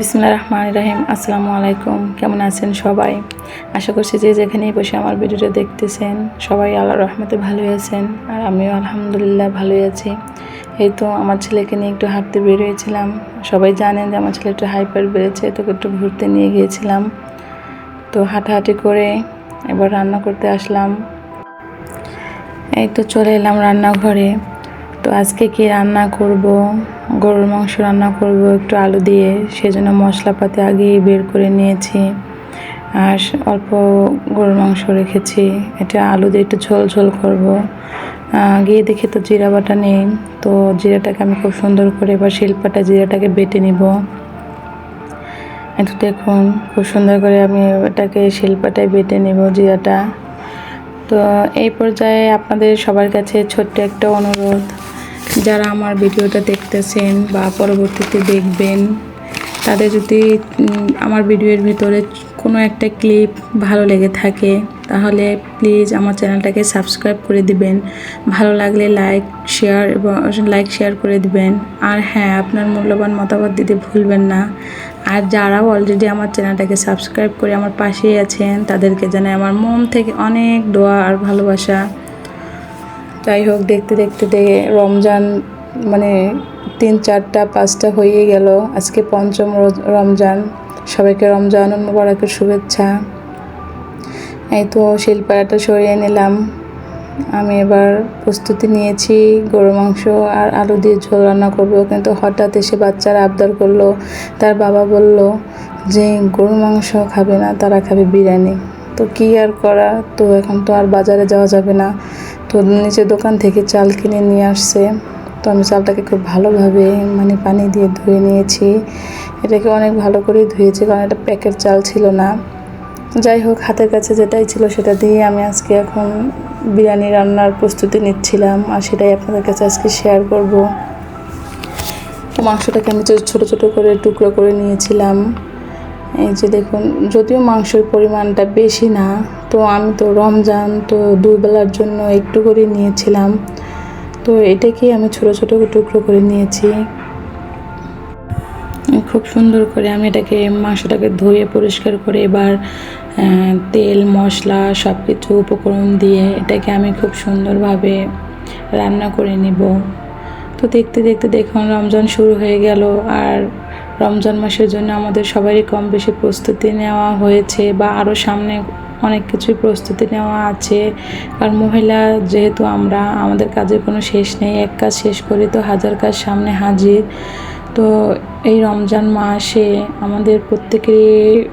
বিসমুল্লাহ রহমান রাহিম আসসালামু আলাইকুম। কেমন আছেন সবাই? আশা করছি যে যেখানেই বসে আমার ভিডিওটা দেখতেছেন, সবাই আল্লাহ রহমতে ভালোই আছেন, আর আমিও আলহামদুলিল্লাহ ভালোই আছি। এই তো আমার ছেলেকে নিয়ে একটু হাঁটতে বেরিয়েছিলাম। সবাই জানেন যে আমার ছেলে একটু হাইপার বেড়েছে, তোকে একটু ঘুরতে নিয়ে গিয়েছিলাম। তো হাঁটাহাঁটি করে এবার রান্না করতে আসলাম। এই তো চলে এলাম রান্নাঘরে। তো আজকে কি রান্না করব? গরুর মাংস রান্না করব একটু আলু দিয়ে, সেজন্য মশলাপাতি আগেই বের করে নিয়েছি। আর অল্প গরুর মাংস রেখেছি। এটা আলু দিয়ে একটু ঝোল ঝোল করব। গিয়ে দেখি তো জিরা বাটা নেই। তো জিরাটাকে আমি খুব সুন্দর করে এবার শিল্পাটা জিরাটাকে বেটে নিব। একটু দেখুন, খুব সুন্দর করে আমি এটাকে শিল্পাটায় বেটে নেব জিরাটা। তো এই পর্যায়ে আপনাদের সবার কাছে ছোট্ট একটা অনুরোধ। যারা আমার ভিডিওটা দেখতেছেন বা পরবর্তীতে দেখবেন, তাদের যদি আমার ভিডিওর ভিতরে কোনো একটা ক্লিপ ভালো লেগে থাকে, তাহলে প্লিজ আমার চ্যানেলটাকে সাবস্ক্রাইব করে দিবেন। ভালো লাগলে লাইক, শেয়ার এবং, লাইক, শেয়ার করে দিবেন। আর হ্যাঁ আপনার মূল্যবান মতামত দিতে ভুলবেন না। আর যারাও অলরেডি আমার চ্যানেলটাকে সাবস্ক্রাইব করে আমার পাশেই আছেন, তাদেরকে জানাই আমার মন থেকে অনেক দোয়া আর ভালোবাসা। যাই হোক, দেখতে দেখতে দেখে রমজান মানে তিন, চারটা, পাঁচটা হয়ে গেল। আজকে পঞ্চম রমজান। সবাইকে রমজান মুবারকের শুভেচ্ছা। এই তো, শিলপাড়াটা সরিয়ে নিলাম। আমি এবার প্রস্তুতি নিয়েছি গরু মাংস আর আলু দিয়ে ঝোল রান্না করব। কিন্তু হঠাৎ এসে বাচ্চারা আবদার করল, তার বাবা বলল, যে গরু মাংস খাবে না, তারা খাবে বিরিয়ানি। তো কী আর করা? তো এখন তো আর বাজারে যাওয়া যাবে না। তো নিচে দোকান থেকে চাল কিনে নিয়ে আসছে। তো আমি চালটাকে খুব ভালোভাবে মানে পানি দিয়ে ধুয়ে নিয়েছি। এটাকে অনেক ভালো করে ধুয়েছি, কারণ এটা প্যাকেট চাল ছিল না। যাই হোক, হাতের কাছে যেটাই ছিল সেটা দিয়ে আমি আজকে এখন বিরিয়ানি রান্নার প্রস্তুতি নিচ্ছিলাম আর সেটাই আপনাদের কাছে আজকে শেয়ার করব। মাংসটাকে আমি ছোট ছোট করে টুকরো করে নিয়েছিলাম। এই যে দেখুন, যদিও মাংসের পরিমাণটা বেশি না, তো আমি তো রমজান তো দুই বেলার জন্য একটু করে নিয়েছিলাম। তো এটাকেই আমি ছোট ছোট টুকরো করে নিয়েছি। খুব সুন্দর করে আমি এটাকে মাংসটাকে ধুয়ে পরিষ্কার করে এবার তেল, মশলা সব কিছু উপকরণ দিয়ে এটাকে আমি খুব সুন্দরভাবে রান্না করে নিব। তো দেখতে দেখতে দেখুন, রমজান শুরু হয়ে গেল। আর রমজান মাসের জন্য আমাদের সবারই কম বেশি প্রস্তুতি নেওয়া হয়েছে বা আরও সামনে অনেক কিছুই প্রস্তুতি নেওয়া আছে। কারণ মহিলা, যেহেতু আমরা, আমাদের কাজের কোনো শেষ নেই, এক কাজ শেষ করি তো হাজার কাজ সামনে হাজির। তো এই রমজান মাসে আমাদের প্রত্যেকেরই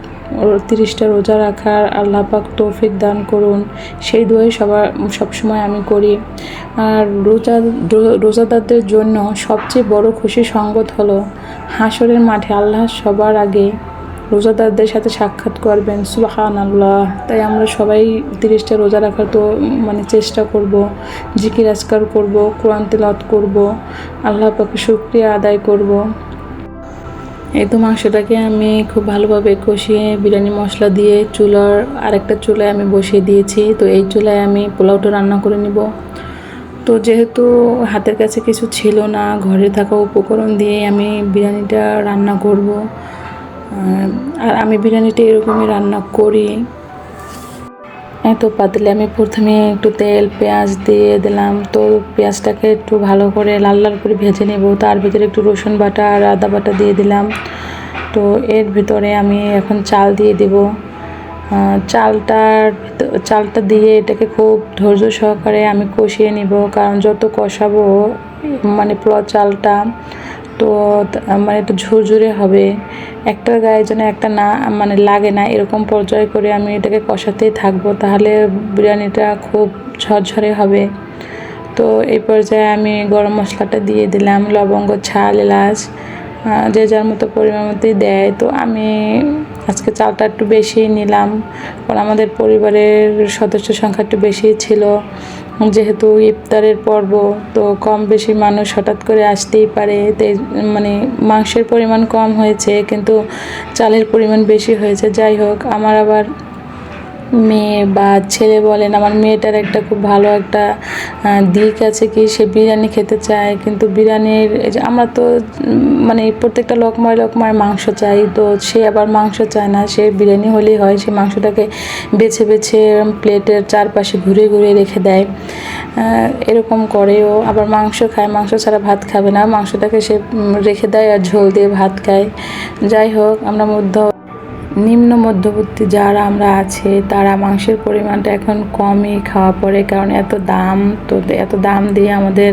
তিরিশটা রোজা রাখার আল্লাপাক তৌফিক দান করুন। সেই দোয়াই সবার, সবসময় আমি করি। আর রোজা রোজাদারদের জন্য সবচেয়ে বড় খুশি সঙ্গত হলো হাসরের মাঠে আল্লাহ সবার আগে রোজাদারদের সাথে সাক্ষাৎ করবেন সুবাহান আল্লাহ তাই আমরা সবাই তিরিশটা রোজা রাখার তো মানে চেষ্টা করব, জিকির আজকার করব, কোরআন তেলাওয়াত করব, আল্লাহ পাকে শুক্রিয়া আদায় করব। এই তো মাংসটাকে আমি খুব ভালোভাবে কষিয়ে বিরিয়ানি মশলা দিয়ে চুলার আরেকটা চুলায় আমি বসিয়ে দিয়েছি। তো এই চুলায় আমি পোলাওটা রান্না করে নিব। তো যেহেতু হাতের কাছে কিছু ছিল না, ঘরে থাকা উপকরণ দিয়ে আমি বিরিয়ানিটা রান্না করব আর আমি বিরিয়ানিটা এরকমই রান্না করি। এই তো পাতিলে আমি প্রথমে একটু তেল, পেঁয়াজ দিয়ে দিলাম। তো পেঁয়াজটাকে একটু ভালো করে লাল লাল করে ভেজে নেব। তার ভিতরে একটু রসুন বাটা আর আদা বাটা দিয়ে দিলাম। তো এর ভিতরে আমি এখন চাল দিয়ে দেব। চালটার চালটা দিয়ে এটাকে খুব ধৈর্য সহকারে আমি কষিয়ে নিব। কারণ যত কষাবো মানে চালটা তো মানে একটু ঝুরঝুরে হবে। একটার গায়ে যেন একটা না মানে লাগে না, এরকম পর্যায় করে আমি এটাকে কষাতেই থাকব। তাহলে বিরিয়ানিটা খুব ঝরঝরে হবে। তো এই পর্যায়ে আমি গরম মশলাটা দিয়ে দিলাম, লবঙ্গ, ছাল, এলাচ যে যার মতো পরিমাণ মতোই দেয়। তো আমি আজকে চালটা একটু বেশি নিলাম, কারণ আমাদের পরিবারের সদস্য সংখ্যা একটু বেশি ছিল। যেহেতু ইফতারের পর্ব, তো কম বেশি মানুষ হঠাৎ করে আসতেই পারে। মানে মাংসের পরিমাণ কম হয়েছে, কিন্তু চালের পরিমাণ বেশি হয়েছে। যাই হোক, আমার আবার মেয়ে বা ছেলে বলেন, আমার মেয়েটার একটা খুব ভালো একটা দিক আছে কি, সে বিরিয়ানি খেতে চায়, কিন্তু বিরিয়ানির আমরা তো মানে প্রত্যেকটা লোকমায় লোকমায় মাংস চাই, তো সে আবার মাংস চায় না, সে বিরিয়ানি হলেই হয়, সে মাংসটাকে বেছে বেছে প্লেটের চারপাশে ঘুরে ঘুরে রেখে দেয়। এরকম করেও আবার মাংস খায়, মাংস ছাড়া ভাত খাবে না, মাংসটাকে সে রেখে দেয় আর ঝোল দিয়ে ভাত খায়। যাই হোক, আমরা মধ্য নিম্ন মধ্যবর্তী যারা আমরা আছে, তারা মাংসের পরিমাণটা এখন কমই খাওয়া পড়ে, কারণ এত দাম তো এত দাম দিয়ে আমাদের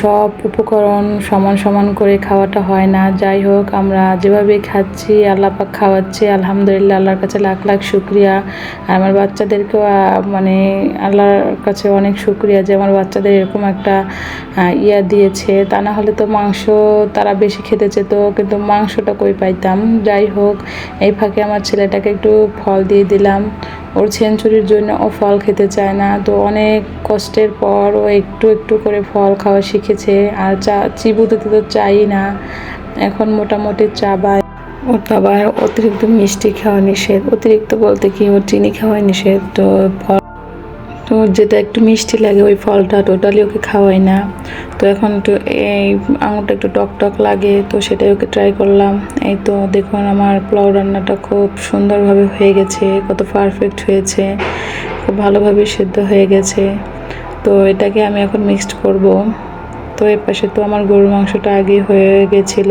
সব উপকরণ সমান সমান করে খাওয়াটা হয় না। যাই হোক, আমরা যেভাবে খাচ্ছি, আল্লাহ পাক খাওয়াচ্ছি, আলহামদুলিল্লাহ, আল্লাহর কাছে লাখ লাখ শুক্রিয়া। আর আমার বাচ্চাদেরকেও মানে আল্লাহর কাছে অনেক শুক্রিয়া যে আমার বাচ্চাদের এরকম একটা ইয়া দিয়েছে। তা না হলে তো মাংস তারা বেশি খেতে চেত, কিন্তু মাংসটা কই পাইতাম? যাই হোক, এই ফাঁকে আমার ছেলেটাকে একটু ফল দিয়ে দিলাম। ওর সেঞ্চুরির জন্য ও ফল খেতে চায় না। তো অনেক কষ্টের পর ও একটু একটু করে ফল খাওয়া শিখেছে। আর চা, চিবুতে তো চাই না। এখন মোটামুটি চা বায় ওর বাবার অতিরিক্ত মিষ্টি খাওয়া নিষেধ। অতিরিক্ত বলতে কি? ওর চিনি খাওয়া নিষেধ। তো ফল তো যেটা একটু মিষ্টি লাগে, ওই ফলটা টোটালি ওকে খাওয়াই না। তো এখন একটু এই আঙুরটা একটু টক টক লাগে, তো সেটাই ওকে ট্রাই করলাম। এই তো দেখুন আমার পোলাও রান্নাটা খুব সুন্দরভাবে হয়ে গেছে, কত পারফেক্ট হয়েছে, খুব ভালোভাবে সেদ্ধ হয়ে গেছে। তো এটাকে আমি এখন মিক্সড করব। তো এর পাশে তো আমার গরুর মাংসটা আগে হয়ে গেছিল।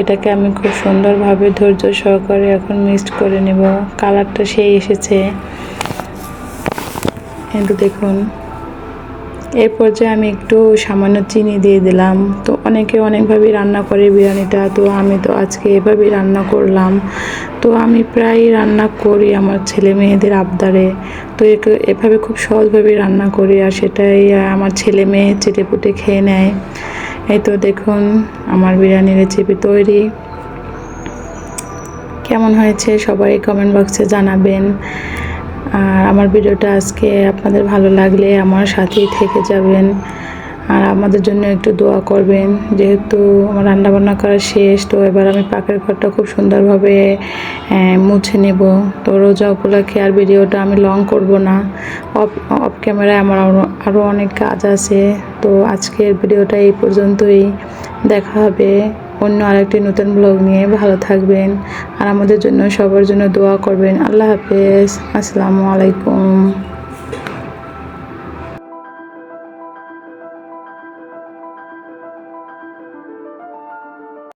এটাকে আমি খুব সুন্দরভাবে ধৈর্য সহকারে এখন মিক্সড করে নেব। কালারটা সেই এসেছে। কিন্তু দেখুন এই পর্যায়ে আমি একটু সামান্য চিনি দিয়ে দিলাম, তো অনেকে অনেকভাবেই রান্না করে বিরিয়ানিটা, তো আমি তো আজকে এভাবেই রান্না করলাম। তো আমি প্রায় রান্না করি আমার ছেলে মেয়েদের আবদারে, তো একে- এভাবে খুব সহজভাবেই রান্না করি আর সেটাই আমার ছেলে মেয়ে চেটে পুটে খেয়ে নেয়। এই তো দেখুন, আমার বিরিয়ানি রেসিপি তৈরি। কেমন হয়েছে সবাই কমেন্ট বক্সে জানাবেন। আর আমার ভিডিওটা আজকে আপনাদের ভালো লাগলে আমার সাথেই থেকে যাবেন। আর আমাদের জন্য একটু দোয়া করবেন, যেহেতু আমার রান্নাবান্না করা শেষ, তো এবার আমি পাকের ঘরটা খুব সুন্দরভাবে মুছে নেব। তো রোজা উপলক্ষে আর ভিডিওটা আমি লং করব না। অফ অফ ক্যামেরায় আমার আরও অনেক কাজ আছে। তো আজকের ভিডিওটা এই পর্যন্তই। দেখা হবে। অন্য আরেকটি নতুন ব্লগ নিয়ে ভালো থাকবেন আর আমাদের জন্য সবার জন্য দোয়া করবেন। আল্লাহ হাফেজ। আসসালামু আলাইকুম।